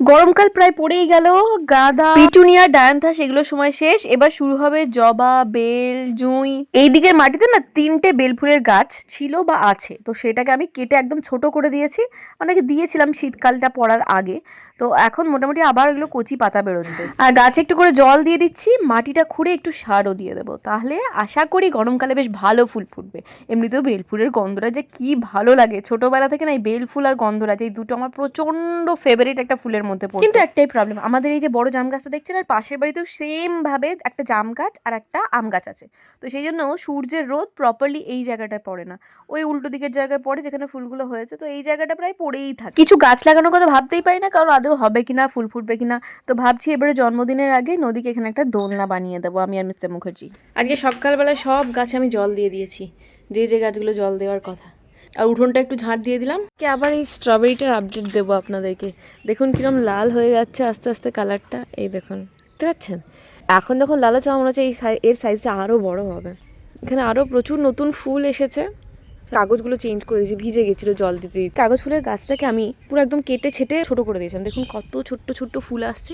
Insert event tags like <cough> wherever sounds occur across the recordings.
গরমকাল প্রায় পড়েই গেল। গাঁদা পিটুনিয়া ডায়ান্থাস এগুলোর সময় শেষ। এবার শুরু হবে জবা বেল জুঁই। এই দিকের মাটিতে না তিনটে বেল ফুলের গাছ ছিল বা আছে। তো সেটাকে আমি কেটে একদম ছোট করে দিয়েছি। অনেকে দিয়েছিলাম শীতকালটা পড়ার আগে। তো এখন মোটামুটি আবার এগুলো কচি পাতা বেরোচ্ছে। আর গাছে একটু করে জল দিয়ে দিচ্ছি মাটিটা খুঁড়ে একটু সারও দিয়ে দেবো। তাহলে আশা করি গরমকালে বেশ ভালো ফুল ফুটবে। এমনিতেও বেল ফুলের গন্ধটা যে কি ভালো লাগে। ছোটবেলা থেকে না এই বেল ফুল আর গন্ধরাজ এই দুটো আমার প্রচণ্ড ফেভারিট একটা ফুলের মধ্যে পড়ে কিন্তু একটাই প্রবলেম আমাদের এই যে বড় জাম গাছটা দেখছেন আর পাশের বাড়িতেও সেম ভাবে একটা জাম গাছ আর একটা আম গাছ আছে। তো সেই জন্য সূর্যের রোদ প্রপারলি এই জায়গাটায় পড়ে না। ওই উল্টো দিকের জায়গায় পড়ে যেখানে ফুলগুলো হয়েছে। তো এই জায়গাটা প্রায় পড়েই থাকে। কিছু গাছ লাগানোর কথা ভাবতেই পারি না কারণ আদৌ হবে কি না ফুল ফুটবে কি না তো ভাবছি এবারে জন্মদিনের আগে নদীকে এখানে একটা দোলনা বানিয়ে দেবো আমি আর মিস্টার মুখার্জি। আজকে সকালবেলা সব গাছে আমি জল দিয়ে দিয়েছি যে যে গাছগুলো জল দেওয়ার কথা। আর উঠোনটা একটু ঝাঁট দিয়ে দিলাম। কি আবার এই স্ট্রবেরিটার আপডেট দেবো আপনাদেরকে। দেখুন কিরম লাল হয়ে যাচ্ছে আস্তে আস্তে কালারটা এই দেখুন দেখতে পাচ্ছেন? এখন যখন লাল আমার মনে হচ্ছে এই সাই- এর সাইজটা আরও বড় হবে। এখানে আরও প্রচুর নতুন ফুল এসেছে। কাগজগুলো চেঞ্জ করে দিয়েছি, ভিজে গেছিল জল দিতে দিতে। কাগজ ফুলের গাছটাকে আমি পুরো একদম কেটে ছেটে ছোটো করে দিয়েছিলাম। দেখুন কত ছোট্ট ছোট্ট ফুল আসছে।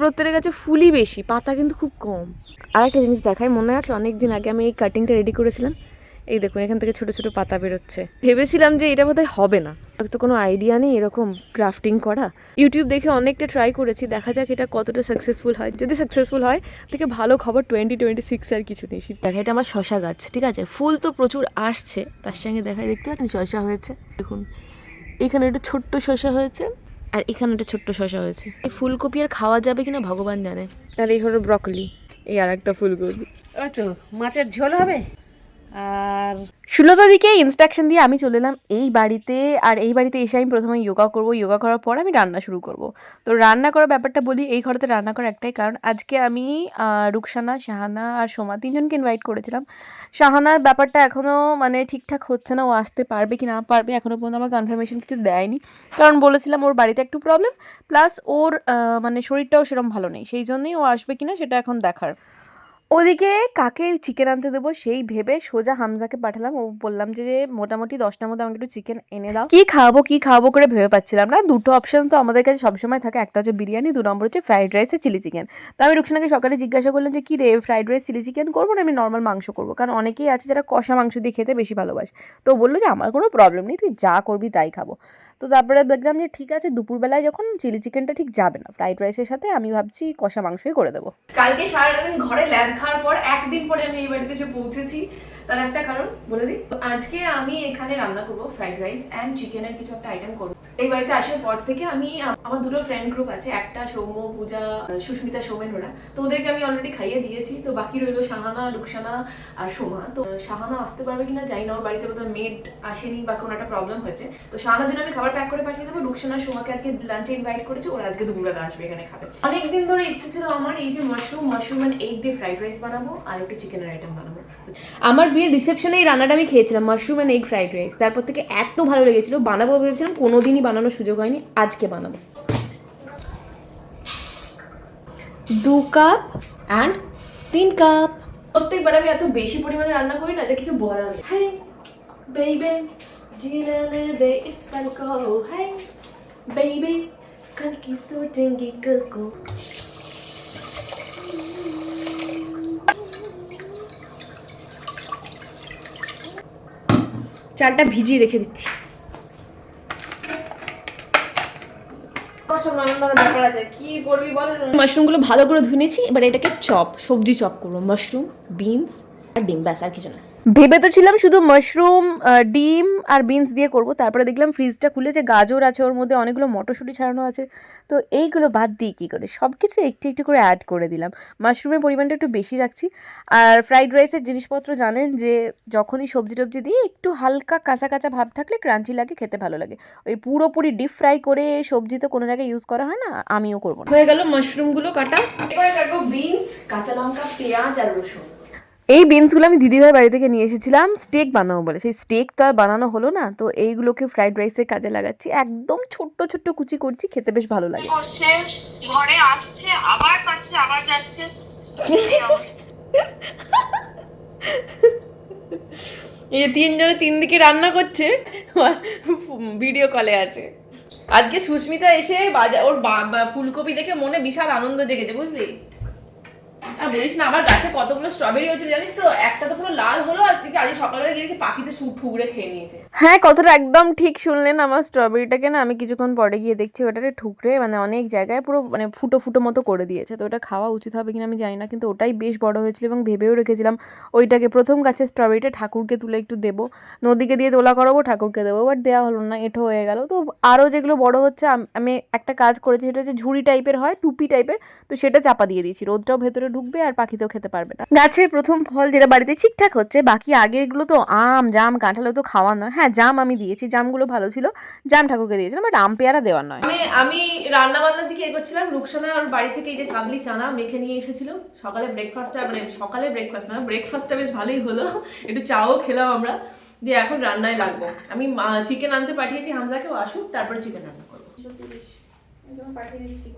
প্রত্যেকের কাছে ফুলই বেশি, পাতা কিন্তু খুব কম। আর একটা জিনিস দেখায় মনে আছে অনেক দিন আগে আমি এই কাটিংটা রেডি করেছিলাম? এই দেখুন এখান থেকে ছোট ছোট পাতা বেরোচ্ছে। ভেবেছিলাম যে এটা বোধহয় হবে না। তো কোনো আইডিয়া নেই এরকম ক্রাফটিং করা। ইউটিউব দেখে অনেকটা ট্রাই করেছি দেখা যাক এটা কতটা সাকসেসফুল হয়। যদি সাকসেসফুল হয় থেকে ভালো খবর টোয়েন্টি টোয়েন্টি সিক্স আর কিছু নেই। দেখা এটা আমার শশা গাছ ঠিক আছে? ফুল তো প্রচুর আসছে তার সঙ্গে দেখায় দেখতে পাচ্ছেন শশা হয়েছে। দেখুন এখানে একটা ছোট্ট শশা হয়েছে আর এখানে একটা ছোট্ট শশা হয়েছে। এই ফুলকপি আর খাওয়া যাবে কিনা ভগবান জানে। আর এই হলো ব্রকলি এই আর একটা ফুলকপি তো মাছের ঝোল হবে? আর ষোলোটা দিকে ইনস্ট্রাকশন দিয়ে আমি চলে এলাম এই বাড়িতে। আর এই বাড়িতে এসে আমি প্রথমে যোগা করব। যোগা করার পর আমি রান্না শুরু করব। তো রান্না করার ব্যাপারটা বলি, এই ঘরেতে রান্না করার একটাই কারণ। আজকে আমি রুকসানা, শাহানা আর সোমা তিনজনকে ইনভাইট করেছিলাম। শাহানার ব্যাপারটা এখনও মানে ঠিকঠাক হচ্ছে না, ও আসতে পারবে কি না পারবে এখনও পর্যন্ত আমার কনফার্মেশন কিছু দেয়নি। কারণ বলেছিলাম ওর বাড়িতে একটু প্রবলেম প্লাস ওর মানে শরীরটাও সেরকম ভালো নেই। সেই জন্যই ও আসবে কিনা সেটা এখন দেখার। ওদিকে কাকে চিকেন আনতে দেবো সেই ভেবে সোজা হামজাকে পাঠালাম। ও বললাম যে মোটামুটি দশটার মধ্যে আমাকে একটু চিকেন এনে দাও। কি খাওয়াবো কি খাওয়াবো করে ভেবে পাচ্ছিলাম না। দুটো অপশন তো আমাদের কাছে সবসময় থাকে। একটা হচ্ছে বিরিয়ানি, দু নম্বর হচ্ছে ফ্রাইড রাইস চিলি চিকেন তো আমি রুকসানাকে সকালে জিজ্ঞাসা করলাম যে, কি রে ফ্রাইড রাইস চিলি চিকেন করব না আমি নর্মাল মাংস করব? কারণ অনেকেই আছে যারা কষা মাংস দিয়ে খেতে বেশি ভালোবাসে। তো বলল যে, আমার কোনো প্রবলেম নেই, তুই যা করবি তাই খাব। তো তারপরে দেখলাম যে ঠিক আছে, দুপুরবেলায় যখন চিলি চিকেনটা ঠিক যাবে না, ফ্রাইড রাইসের সাথে আমি ভাবছি কষা মাংসই করে দেবো। কালকে সারাটা দিন ঘরে ল্যাব খাওয়ার পর একদিন পরে আমি এই বাড়িতে এসে পৌঁছেছি। তার একটা কারণ, বলে দিই। তো আজকে আমি এখানে রান্না করব ফ্রাইড রাইস অ্যান্ড চিকেনের কিছু একটা আইটেম করব। এই বাড়িতে আসার পর থেকে আমি, আমার দুটো ফ্রেন্ড গ্রুপ আছে, একটা সৌম্য, পূজা, সুস্মিতা, সৌমেন ওরা। তো ওদেরকে আমি অলরেডি খাইয়ে দিয়েছি। তো বাকি রইল শাহানা, রুকসানা আর সোমা। তো শাহানা আসতে পারবে কিনা জানি না। ওর বাড়িতে বোধহয় মেড আসেনি বা কোনো একটা প্রবলেম হয়েছে। তো শাহানার জন্য আমি খাবার প্যাক করে পাঠিয়ে দেবো। রুকসানা সোমাকে আজকে লাঞ্চে ইনভাইট করেছে। ওরা আজকে দুপুরবেলা আসবে এখানে খাবে। অনেকদিন ধরে ইচ্ছে ছিল আমার এই যে মাশরুম মাশরুম অ্যান্ড এগ দিয়ে ফ্রাইড রাইস বানাবো আর একটু চিকেনের আইটেম বানাবো। আমার বিয়ের রিসেপশনে এই রান্নাটা আমি খেয়েছিলাম mushroom and egg fried rice তারপর থেকে এত ভালো লেগেছিলো, বানাবো ভেবেছিলাম কোনো দিনই বানানোর সুযোগ হয়নি, আজকে বানাবো। দু কাপ অ্যান্ড তিন কাপ প্রত্যেকবার আমি এত বেশি পরিমাণে রান্না করি না যে কিছু বলার নেই। হ্যাঁ বেইবে জিলালে দে ইসফাল কো হ্যাঁ বেইবে কাল কি সোচেঙ্গি কল কো চালটা ভিজিয়ে রেখে দিচ্ছি। মাশরুমগুলো ভালো করে ধুয়ে নিয়েছি এবার এটাকে চপ সবজি চপ করব। মাশরুম বিনস আর ডিম ব্যাস আর কিছু না। ভেবে তো ছিলাম শুধু মাশরুম ডিম আর বিনস দিয়ে করব। তারপরে দেখলাম ফ্রিজটা খুলে যে গাজর আছে, ওর মধ্যে অনেকগুলো মটরশুঁটি ছাড়ানো আছে। তো এইগুলো বাদ দিই কী করে? সব কিছু একটু একটু করে অ্যাড করে দিলাম। মাশরুমের পরিমাণটা একটু বেশি রাখছি। আর ফ্রাইড রাইসের জিনিসপত্র জানেন যে, যখনই সবজি টবজি দিয়ে একটু হালকা কাঁচা কাঁচা ভাব থাকলে ক্রাঞ্চি লাগে, খেতে ভালো লাগে। ওই পুরোপুরি ডিপ ফ্রাই করে সবজি তো কোনো জায়গায় ইউজ করা হয় না, আমিও করব হয়ে গেল মাশরুমগুলো কাটা। বিনস কাঁচা লঙ্কা, পেঁয়াজ আর রসুন। এই বিনসগুলো আমি দিদিভাই বাড়ি থেকে নিয়ে এসেছিলাম স্টেক বানাবো বলে। সেই স্টেক তো আর বানানো হলো না তো এইগুলোকে ফ্রাইড রাইসের কাজে লাগাচ্ছি। একদম ছোট্ট ছোট্ট কুচি করছি খেতে বেশ ভালো লাগে। ঘরে আসছে আবার যাচ্ছে আবার যাচ্ছে। <laughs> এই যে তিনজনে তিন দিকে রান্না করছে ভিডিও কলে আছে। আজকে সুস্মিতা এসে বাজার ওর ফুলকপি দেখে মনে বিশাল আনন্দ জেগেছে বুঝলি? আর বলিস না, আমার গাছে কতগুলো স্ট্রবেরি হয়েছিল জানিস তো? একটা তো পুরো লাল হলো আর সকালবেলা গিয়ে দেখি পাখিতে সু ঠুকরে খেয়ে নিয়েছে। হ্যাঁ কথাটা একদম ঠিক শুনলেন আমার স্ট্রবেরিটাকে না, আমি কিছুক্ষণ পরে গিয়ে দেখছি ওটাকে ঠুকরে মানে অনেক জায়গায় পুরো মানে ফুটো ফুটো মতো করে দিয়েছে। তো ওটা খাওয়া উচিত হবে কিনা আমি জানি না, কিন্তু ওটাই বেশ বড় হয়েছিল এবং ভেবেও রেখেছিলাম ওইটাকে প্রথম গাছের স্ট্রবেরিটা ঠাকুরকে তুলে একটু দেবো। নদীকে দিয়ে তোলা করাবো, ঠাকুরকে দেবো বাট দেওয়া হলো না এটো হয়ে গেল। তো আরও যেগুলো বড় হচ্ছে, আমি একটা কাজ করেছি, সেটা হচ্ছে ঝুড়ি টাইপের হয়, টুপি টাইপের তো সেটা চাপা দিয়ে দিয়েছি। রোদটাও ভেতরে ঢুকবে আর পাখিতেও খেতে পারবে না। গাছের প্রথম ফল যেটা বাড়িতে ঠিকঠাক হচ্ছে, বাকি আগেগুলো তো আম জাম কাঁঠালও তো খাওয়া নয়। হ্যাঁ জাম আমি দিয়েছি জামগুলো ভালো ছিল। জাম ঠাকুরকে দিয়েছিলাম বাট আম পেয়ারা দেওয়ার নয়। আমি আমি রান্না বান্নার দিকে এগোচ্ছিলাম। রুকসানা ওর বাড়ি থেকে এই যে কাবলি চানা মেখে নিয়ে এসেছিল। সকালে ব্রেকফাস্টটা মানে সকালে ব্রেকফাস্ট না ব্রেকফাস্টটা বেশ ভালোই হলো। একটু চাও খেলাম আমরা। দিয়ে এখন রান্নায় লাগবো। আমি চিকেন আনতে পাঠিয়েছি হামজাকে ও আসুক তারপরে চিকেন রান্না করব। পাঠিয়ে দিচ্ছি।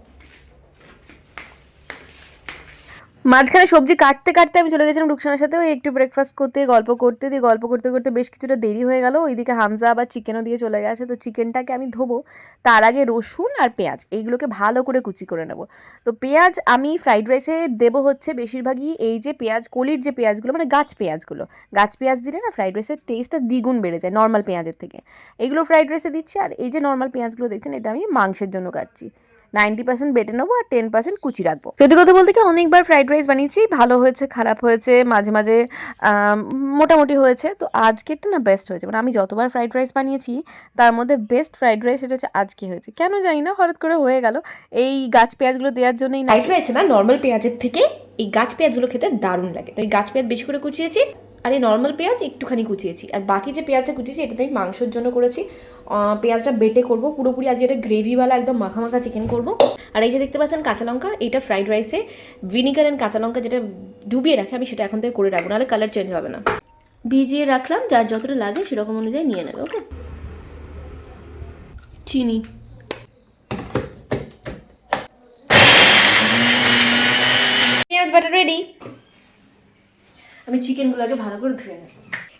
মাঝখানে সবজি কাটতে কাটতে আমি চলে গেছিলাম রুকসানের সাথে, ওই একটু ব্রেকফাস্ট করতে, গল্প করতে, দিয়ে গল্প করতে করতে বেশ কিছুটা দেরি হয়ে গেল। ওইদিকে হামজা আবার চিকেনও দিয়ে চলে গেছে। তো চিকেনটাকে আমি ধোবো, তার আগে রসুন আর পেঁয়াজ, এইগুলোকে ভালো করে কুচি করে নেব। তো পেঁয়াজ আমি ফ্রাইড রাইসে দেবো হচ্ছে বেশিরভাগই এই যে পেঁয়াজ, কলির যে পেঁয়াজগুলো মানে গাছ পেঁয়াজগুলো। গাছ পেঁয়াজ দিলে না ফ্রাইড রাইসের টেস্টটা দ্বিগুণ বেড়ে যায় নর্মাল পেঁয়াজের থেকে। এগুলো ফ্রাইড রাইসে দিচ্ছি, আর এই যে নর্মাল পেঁয়াজগুলো দেখছেন, এটা আমি মাংসের জন্য কাটছি। নাইনটি পার্সেন্ট বেটে নেব আর টেন পার্সেন্ট কুচি রাখব। সত্যি কথা বলতে কি, অনেকবার ফ্রাইড রাইস বানিয়েছি, ভালো হয়েছে, খারাপ হয়েছে, মাঝে মাঝে মোটামুটি হয়েছে। তো আজকেরটা না বেস্ট হয়েছে। মানে আমি যতবার ফ্রাইড রাইস বানিয়েছি, তার মধ্যে বেস্ট ফ্রাইড রাইস এটা হচ্ছে আজকে হয়েছে। কেন জানি না, হঠাৎ করে হয়ে গেল। এই গাছ পেঁয়াজগুলো দেওয়ার জন্যই ফ্রাইড রাইসে না নর্মাল পেঁয়াজের থেকে এই গাছ পেঁয়াজগুলো খেতে দারুণ লাগে। তো এই গাছ পেঁয়াজ বেশি করে কুচিয়েছি আর এই নর্মাল পেঁয়াজ একটুখানি কুচিয়েছি। আর বাকি যে পেঁয়াজটা কুচিয়েছি, এটাতে আমি মাংসের জন্য করেছি। পেঁয়াজটা বেটে করব। পুরোপুরি আজ এটা গ্রেভিওয়ালা একদম মাখা মাখা চিকেন করব। আর এই যে দেখতে পাচ্ছেন কাঁচা লঙ্কা, এটা ফ্রাইড রাইসে ভিনিগার অ্যান্ড কাঁচা লঙ্কা যেটা ডুবিয়ে রাখে, আমি সেটা এখন থেকে করে রাখব, নাহলে কালার চেঞ্জ হবে না। ভিজিয়ে রাখলাম, যার যতটা লাগে সেরকম অনুযায়ী নিয়ে নেবে ওকে চিনি। পেঁয়াজ বাটা রেডি আমি চিকেনগুলোকে ভালো করে ধুয়ে নেব।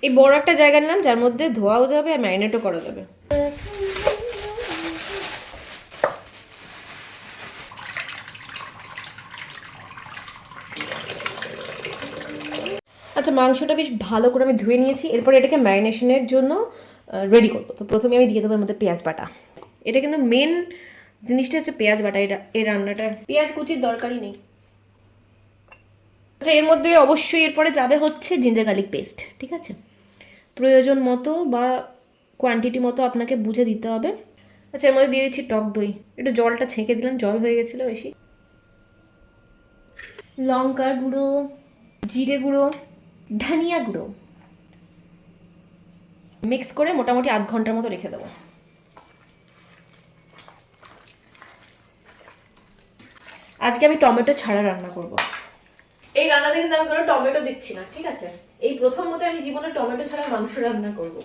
এই বড় একটা জায়গা নিলাম যার মধ্যে ধোয়াও যাবে আর ম্যারিনেটও করা যাবে। আচ্ছা মাংসটা বেশ ভালো করে আমি ধুয়ে নিয়েছি। এরপর এটাকে ম্যারিনেশনের জন্য রেডি করব। তো প্রথমে আমি দিয়ে দেবো এর মধ্যে পেঁয়াজ বাটা। এটা কিন্তু মেন জিনিসটা হচ্ছে পেঁয়াজ বাটা, এটা, এই রান্নাটার। পেঁয়াজ কুচির দরকারই নেই। আচ্ছা এর মধ্যে অবশ্যই এরপরে যাবে হচ্ছে জিঞ্জার গার্লিক পেস্ট ঠিক আছে? প্রয়োজন মতো বা কোয়ান্টিটি মতো আপনাকে বুঝে দিতে হবে। আচ্ছা এর মধ্যে দিয়ে দিচ্ছি টক দই। একটু জলটা ছেঁকে দিলাম, জল হয়ে গেছিল বেশি। লঙ্কার গুঁড়ো, জিরে গুঁড়ো, ধনিয়া গুঁড়ো। মিক্স করে মোটামুটি আধ ঘণ্টার মতো রেখে দেবো। আজকে আমি টমেটো ছাড়া রান্না করব। এই রান্নাতে কিন্তু আমি কোনো টমেটো দিচ্ছি না ঠিক আছে? এই প্রথম মতে আমি জীবনে টমেটো ছাড়া মাংস রান্না করব।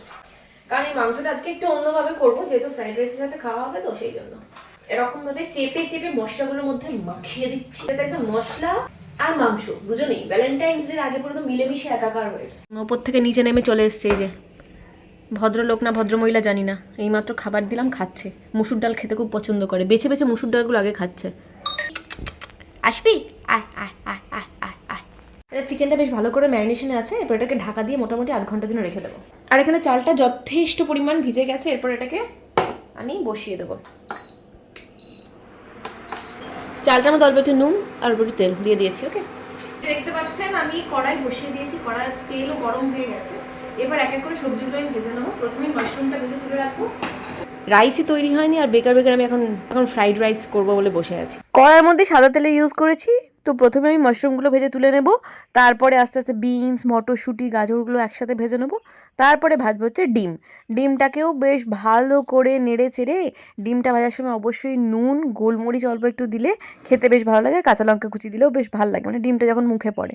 কারণ এই মাংসটা আজকে একটু অন্যভাবে করব যেহেতু ফ্রাইড রাইসের সাথে খাওয়া হবে তো সেই জন্য। এরকম ভাবে চেপে চেপে মশলাগুলোর মধ্যে মাখিয়ে দিচ্ছি। এটা একদম মশলা আর মাংস দুজনেই ভ্যালেন্টাইন্স ডের আগে পর্যন্ত মিলেমিশে একাকার হয়েছে ওপর থেকে নিচে নেমে চলে এসছে এই যে। ভদ্রলোক না ভদ্রমহিলা জানি না এইমাত্র খাবার দিলাম খাচ্ছে। মুসুর ডাল খেতে খুব পছন্দ করে বেছে বেছে মুসুর ডালগুলো আগে খাচ্ছে। আসবি? আয় আয় আয় আয় আয় আয়। এটা চিকেনটা বেশ ভালো করে ম্যারিনেশনে আছে এরপর এটাকে ঢাকা দিয়ে মোটামুটি আধ ঘণ্টার জন্য রেখে দেবো। আর এখানে চালটা যথেষ্ট পরিমাণ ভিজে গেছে এরপর এটাকে আমি বসিয়ে দেবো। চালটার মধ্যে অল্প একটু নুন আর অল্প একটু তেল দিয়ে দিয়েছি ওকে? দেখতে পাচ্ছেন আমি কড়াই বসিয়ে দিয়েছি কড়াই তেলও গরম হয়ে গেছে। এবার এক এক করে সবজিগুলো আমি ভেজে নেব। প্রথমে মাশরুমটা ভেজে তুলে রাখব। রাইসই তৈরি হয়নি আর বেকার বেকার আমি এখন এখন ফ্রাইড রাইস করব বলে বসে আছি। কড়াইয়ের মধ্যে সাদা তেলে ইউজ করেছি তো প্রথমে আমি মাশরুমগুলো ভেজে তুলে নেব। তারপরে আস্তে আস্তে বিনস মটরশুঁটি, গাজরগুলো একসাথে ভেজে নেব। তারপরে ভাজবো হচ্ছে ডিম। ডিমটাকেও বেশ ভালো করে নেড়ে চেড়ে ডিমটা ভাজার সময় অবশ্যই নুন, গোলমরিচ অল্প একটু দিলে খেতে বেশ ভালো লাগে। কাঁচা লঙ্কা কুচি দিলেও বেশ ভালো লাগে। মানে ডিমটা যখন মুখে পড়ে।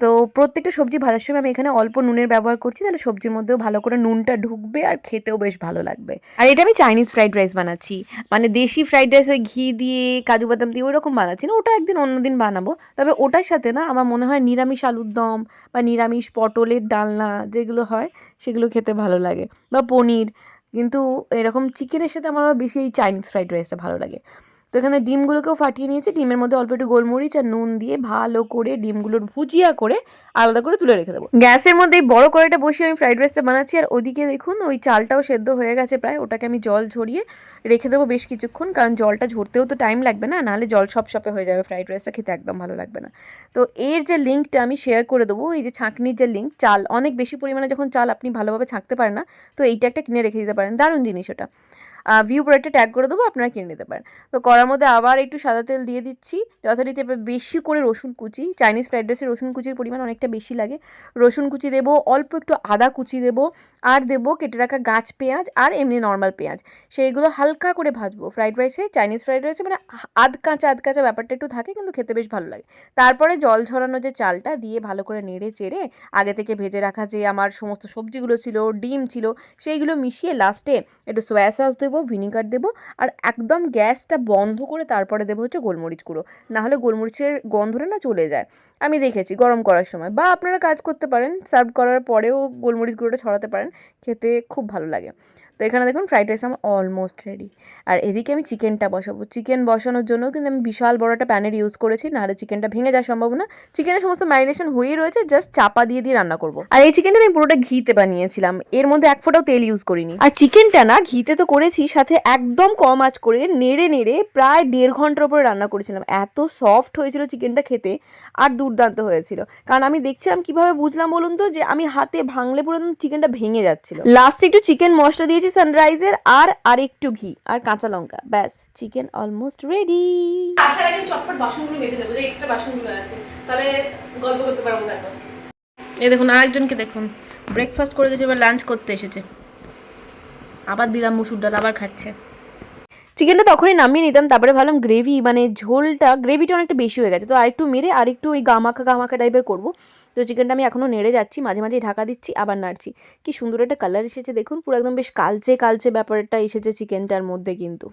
তো প্রত্যেকটা সবজি ভাজার সময় আমি এখানে অল্প নুনের ব্যবহার করছি, তাহলে সবজির মধ্যেও ভালো করে নুনটা ঢুকবে আর খেতেও বেশ ভালো লাগবে। আর এটা আমি চাইনিজ ফ্রাইড রাইস বানাচ্ছি। মানে দেশি ফ্রাইড রাইস ওই ঘি দিয়ে, কাজু বাদাম দিয়ে ওইরকম বানাচ্ছি না, ওটা একদিন অন্যদিন বানাবো। তবে ওটার সাথে না আমার মনে হয় নিরামিষ আলুর দম বা নিরামিষ পটলের ডালনা যেগুলো হয়, সেগুলো খেতে ভালো লাগে। বা পনির, কিন্তু এরকম চিকেনের সাথে আমার বেশি এই চাইনিজ ফ্রাইড রাইসটা ভালো লাগে। তো এখানে ডিমগুলোকেও ফাটিয়ে নিয়েছি। ডিমের মধ্যে অল্প একটু গোলমরিচ আর নুন দিয়ে ভালো করে ডিমগুলোর ভুজিয়া করে আলাদা করে তুলে রেখে দেবো। গ্যাসের মধ্যে এই বড় কড়াইটা বসিয়ে আমি ফ্রাইড রাইসটা বানাচ্ছি। আর ওদিকে দেখুন, ওই চালটাও সেদ্ধ হয়ে গেছে প্রায়। ওটাকে আমি জল ঝরিয়ে রেখে দেবো বেশ কিছুক্ষণ। কারণ জলটা ঝরতেও তো টাইম লাগবে না। নাহলে জল সব সপে হয়ে যাবে। ফ্রাইড রাইসটা খেতে একদম ভালো লাগবে না। তো এর যে লিঙ্কটা আমি শেয়ার করে দেবো, এই যে ছাঁকনির যে লিঙ্ক চাল, অনেক বেশি পরিমাণে যখন চাল আপনি ভালোভাবে ছাঁকতে পারেন না, তো এইটা একটা কিনে রেখে দিতে পারেন। দারুণ জিনিস ওটা। ভিউ প্রোডাক্টে ট্যাগ করে দেবো, আপনারা কিনে নিতে পারেন। তো কড়ার মধ্যে আবার একটু সাদা তেল দিয়ে দিচ্ছি। যথারীতি বেশি করে রসুন কুচি চাইনিজ ফ্রাইড রাইসে রসুন কুচির পরিমাণ অনেকটা বেশি লাগে। রসুন কুচি দেবো, অল্প একটু আদা কুচি দেবো, আর দেবো কেটে রাখা গাছ পেঁয়াজ আর এমনি নর্মাল পেঁয়াজ। সেইগুলো হালকা করে ভাজবো। ফ্রাইড রাইসে চাইনিজ ফ্রাইড রাইসে মানে আধ কাঁচা আধ কাঁচা ব্যাপারটা একটু থাকে, কিন্তু খেতে বেশ ভালো লাগে। তারপরে জল ঝরানো যে চালটা দিয়ে ভালো করে নেড়ে চেড়ে আগে থেকে ভেজে রাখা যে আমার সমস্ত সবজিগুলো ছিল, ডিম ছিল, সেইগুলো মিশিয়ে লাস্টে একটু সোয়া সস দেবো ভিনিগার দেবো আর একদম গ্যাসটা বন্ধ করে তারপরে দেবো হচ্ছে গোলমরিচ গুঁড়ো। নাহলে গোলমরিচের গন্ধটা না চলে যায়। আমি দেখেছি গরম করার সময় বা আপনারা কাজ করতে পারেন, সার্ভ করার পরেও গোলমরিচ গুঁড়োটা ছড়াতে পারেন, খেতে খুব ভালো লাগে। তো এখানে দেখুন ফ্রাইড রাইস আমার অলমোস্ট রেডি আর এদিকে আমি চিকেনটা বসাবো। চিকেন বসানোর জন্য কিন্তু আমি বিশাল বড় একটা প্যানের ইউজ করেছি, নাহলে চিকেনটা ভেঙে যাওয়ার সম্ভাবনা চিকেনের সমস্ত ম্যারিনেশন হয়েই রয়েছে জাস্ট চাপা দিয়ে দিয়ে রান্না করব। আর এই চিকেনটা আমি পুরোটা ঘিতে বানিয়েছিলাম, এর মধ্যে এক ফোঁটাও তেল ইউজ করিনি। আর চিকেনটা না, ঘিতে তো করেছি, সাথে একদম কম আঁচ করে নেড়ে নেড়ে প্রায় দেড় ঘণ্টার উপরে রান্না করেছিলাম। এত সফট হয়েছিল চিকেনটা খেতে, আর দুর্দান্ত হয়েছিল। কারণ আমি দেখছিলাম, কীভাবে বুঝলাম বলুন তো, যে আমি হাতে ভাঙলে পুরো চিকেনটা ভেঙে যাচ্ছিল। লাস্টে একটু চিকেন মশলা দিয়েছি সানরাইজের আর আর একটু ঘি আর কাঁচা লঙ্কা। ব্যাস চিকেন অলমোস্ট রেডি আসার আগে আমি চটপট বাসনগুলো মেজে নেব যে এক্সট্রা বাসনগুলো আছে। তাহলে গল্প করতে পারব দেখো এই দেখুন আরেকজনকে দেখুন। ব্রেকফাস্ট করে গেছে এবার লাঞ্চ করতে এসেছে। আবার দিলাম মুসুর ডাল আবার খাচ্ছে। চিকেনটা তখনই নামিয়ে নিতাম, তারপরে ভাবলাম গ্রেভি মানে ঝোলটা গ্রেভিটা অনেকটা বেশি হয়ে গেছে। তো আরেকটু মেরে আরেকটু ওই গামাখা গামাখা টাইপের করব। তো চিকেনটা আমি এখনও নেড়ে যাচ্ছি, মাঝে মাঝে ঢাকা দিচ্ছি, আবার নাড়ছি। কি সুন্দর একটা কালার এসেছে, দেখুন, পুরো একদম বেশ কালচে কালচে ব্যাপারটা এসেছে চিকেনটার মধ্যে কিন্তু।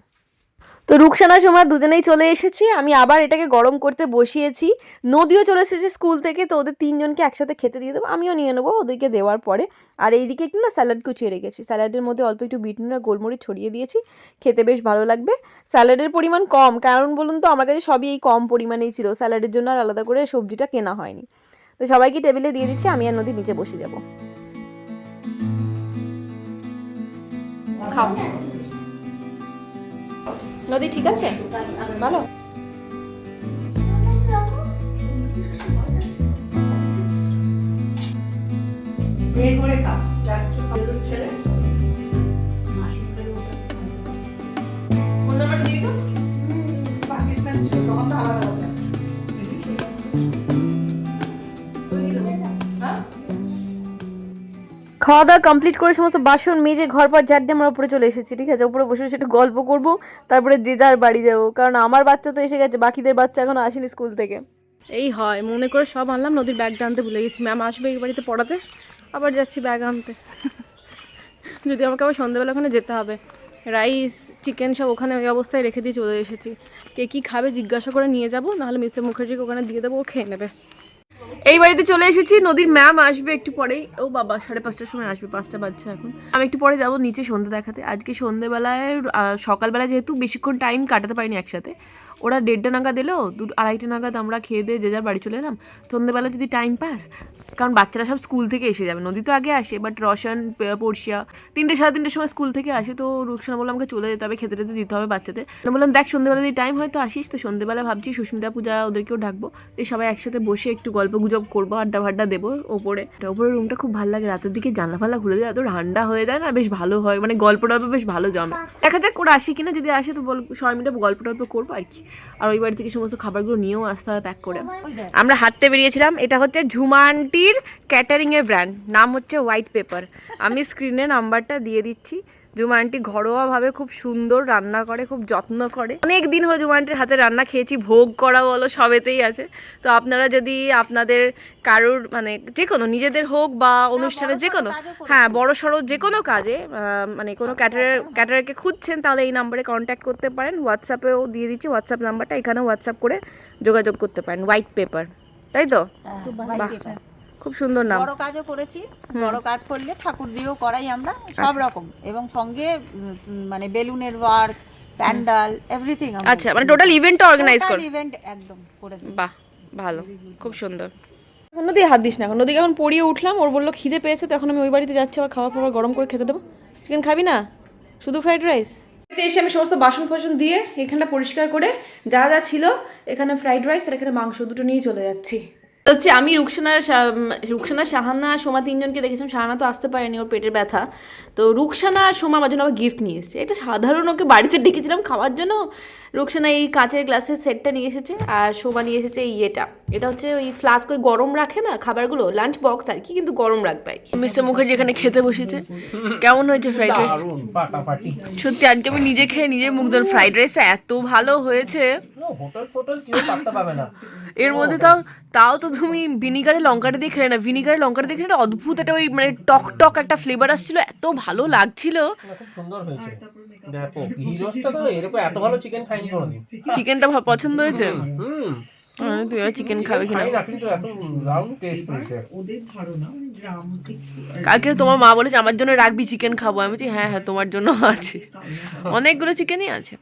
তো রুকসানার সময় দুজনেই চলে এসেছি। আমি আবার এটাকে গরম করতে বসিয়েছি। নদীও চলে এসেছে স্কুল থেকে, তো ওদের তিনজনকে একসাথে খেতে দিয়ে দেবো। আমিও নিয়ে নেব ওদেরকে দেওয়ার পরে। আর এইদিকে একটু না স্যালাড কুচিয়ে রেখেছি। স্যালাডের মধ্যে অল্প একটু বিট নুন আর গোলমরিচ ছড়িয়ে দিয়েছি। খেতে বেশ ভালো লাগবে। স্যালাডের পরিমাণ কম। কারণ বলুন তো, আমার কাছে সবই এই কম পরিমাণেই ছিল। স্যালাডের জন্য আর আলাদা করে সবজিটা কেনা হয়নি। তো সবাইকে টেবিলে দিয়ে দিচ্ছি, আমি আর নদীর নিচে বসিয়ে দেবো। খাও। নদী ঠিক আছে? ভালো। এরপরে ছেলে খাওয়া দাওয়া কমপ্লিট করে সমস্ত বাসন মেজে ঘর পর ঝাড় দিয়ে আমরা উপরে চলে এসেছি, ঠিক আছে? উপরে বসে বসে একটু গল্প করব, তারপরে যে যার বাড়ি যাব। কারণ আমার বাচ্চা তো এসে গেছে, বাকিদের বাচ্চা এখনও আসেনি স্কুল থেকে। এই হয়, মনে করে সব আনলাম, নদীর ব্যাগটা আনতে ভুলে গেছি। ম্যাম আসবে এই বাড়িতে পড়াতে, আবার যাচ্ছি ব্যাগ আনতে। <laughs> যদি আমাকে আবার সন্ধ্যেবেলা ওখানে যেতে হবে। রাইস চিকেন সব ওখানে ওই অবস্থায় রেখে দিয়ে চলে এসেছি। কে কী খাবে জিজ্ঞাসা করে নিয়ে যাব, নাহলে মিস্টার মুখার্জিকে ওখানে দিয়ে দেবো, ও খেয়ে নেবে। এই বাড়িতে চলে এসেছি, নদীর ম্যাম আসবে একটু পরেই। ও বাবা, সাড়ে পাঁচটার সময় আসবে, পাঁচটা বাচ্চা এখন। আমি একটু পরে যাব নিচে সন্ধ্যে দেখাতে। আজকে সন্ধ্যেবেলায় সকালবেলা যেহেতু বেশিক্ষণ টাইম কাটাতে পারিনি একসাথে ওরা দেড়টা নাগাদ এলো, দু, আড়াইটা নাগাদ আমরা খেয়ে দিয়ে যে যার বাড়ি চলে এলাম। সন্ধ্যেবেলা যদি টাইম পাস কারণ বাচ্চারা সব স্কুল থেকে এসে যাবে, নদী তো আগে আসে বাট রশন পড়শিয়া, তিনটে, সাড়ে তিনটের সময় স্কুল থেকে আসে, তো রুকসানা বললাম আমাকে চলে যেতে হবে, খেতে টেতে দিতে হবে বাচ্চাদের। বললাম, দেখ সন্ধ্যেবেলা যদি টাইম হয় তো আসিস। তো সন্ধ্যেবেলা ভাবছি সুস্মিতা পূজা ওদেরকেও ডাকবো, দিয়ে সবাই একসাথে বসে একটু গল্প গুজব করব, আড্ডা ফাড্ডা দেবো ওপরে। তো ওপরে রুমটা খুব ভালো লাগে, রাতের দিকে জানলা ফাল্লা খুলে দেয় এত ঠান্ডা হয়ে যায় না, বেশ ভালো হয় মানে গল্প টল্প বেশ ভালো জমে। দেখা যাক ওরা আসে কিনা, যদি আসে তো বল, সবাই মিলে গল্প টল্প করব আর কি। আর ওই বাড়ি থেকে সমস্ত খাবারগুলো নিয়েও আসতে হবে প্যাক করে। আমরা হাঁটতে বেরিয়েছিলাম এটা হচ্ছে ঝুমানটির ক্যাটারিংয়ের ব্র্যান্ড নাম হচ্ছে হোয়াইট পেপার আমি স্ক্রিনে নাম্বারটা দিয়ে দিচ্ছি। জুমা আন্টি ঘরোয়াভাবে খুব সুন্দর রান্না করে খুব যত্ন করে। অনেক দিন হলো জুমা আন্টির হাতে রান্না খেয়েছি ভোগ করা বলো সবেতেই আছে। তো আপনারা যদি আপনাদের কারোর মানে যে কোনো নিজেদের হোক বা অনুষ্ঠানে যে কোনো হ্যাঁ বড় সড়ো যে কোনো কাজে মানে কোনো ক্যাটারার ক্যাটারারকে খুঁজছেন তাহলে এই নাম্বারে কন্ট্যাক্ট করতে পারেন। হোয়াটসঅ্যাপেও দিয়ে দিচ্ছি হোয়াটসঅ্যাপ নাম্বারটা এখানেও হোয়াটসঅ্যাপ করে যোগাযোগ করতে পারেন হোয়াইট পেপার তাই তো? বাহ খুব সুন্দর নাম। বড় কাজও করেছি বড় কাজ করলে ঠাকুর দিয়েও করাই আমরা সব রকম। এবং সঙ্গে মানে বেলুনের ওয়ার্ক প্যান্ডাল এভরিথিং আচ্ছা মানে টোটাল ইভেন্টটা অর্গানাইজ কর। ইভেন্ট একদম করে দিই। বাহ ভালো খুব সুন্দর। এখন নদী হাত দিস না এখন। নদীকে এখন পড়িয়ে উঠলাম ওর বলল খিদে পেয়েছে তো এখন আমি ওই বাড়িতে যাচ্ছি আবার খাবার ফাবার গরম করে খেতে দেবো। চিকেন খাবি না? শুধু ফ্রাইড রাইস এসে আমি সমস্ত বাসন ফাসন দিয়ে এখানটা পরিষ্কার করে যা যা ছিল এখানে ফ্রাইড রাইস আর এখানে মাংস দুটো নিয়ে চলে যাচ্ছি। হচ্ছে আমি উম, রুকসানা শাহানা সোমা তিনজনকে দেখেছিলাম। শাহানা তো আসতে পারেনি ওর পেটের ব্যথা। তো রুকসানা আর সোমা আমার জন্য আবার গিফট নিয়ে এসছে। এটা সাধারণ ওকে বাড়িতে ডেকেছিলাম খাওয়ার জন্য। রুকসানা এই কাঁচের গ্লাসের সেটটা নিয়ে এসেছে আর শোভা নিয়ে এসেছে এই ইয়েটা। এটা হচ্ছে ওই ফ্লাস্ক ওই গরম রাখে না খাবারগুলো? লাঞ্চ বক্স আর কি কিন্তু গরম রাখবে আর কি। মিস্টার মুখার্জি এখানে খেতে বসেছে। কেমন হয়েছে ফ্রাইড রাইস সত্যি আজকে আমি নিজে খেয়ে নিজের মুখ ধর ফ্রাইড রাইসটা এত ভালো হয়েছে। হোটেল ফোটেল কেউ পাত্তা পাবে না। এর মধ্যে তাও তাও তো তুমি ভিনিগারে লঙ্কাটা দিয়ে খেলে না। ভিনিগারে লঙ্কাটা দিয়ে খেলে অদ্ভুত একটা ওই মানে টক টক একটা ফ্লেভার আসছিল এত ভালো লাগছিল। সুন্দর হয়েছে। দেখো হিরোসটা তো এরকম এত ভালো চিকেন খাইনি কোনোদিন চিকেনটা পছন্দ হয়েছে? হুম তুই চিকেন খাবে কিনা কালকে তোমার মা বলেছে আমার জন্য রাখবি চিকেন খাব। আমি বলছি হ্যাঁ হ্যাঁ তোমার জন্য আছে। অনেকগুলো চিকেনই আছে।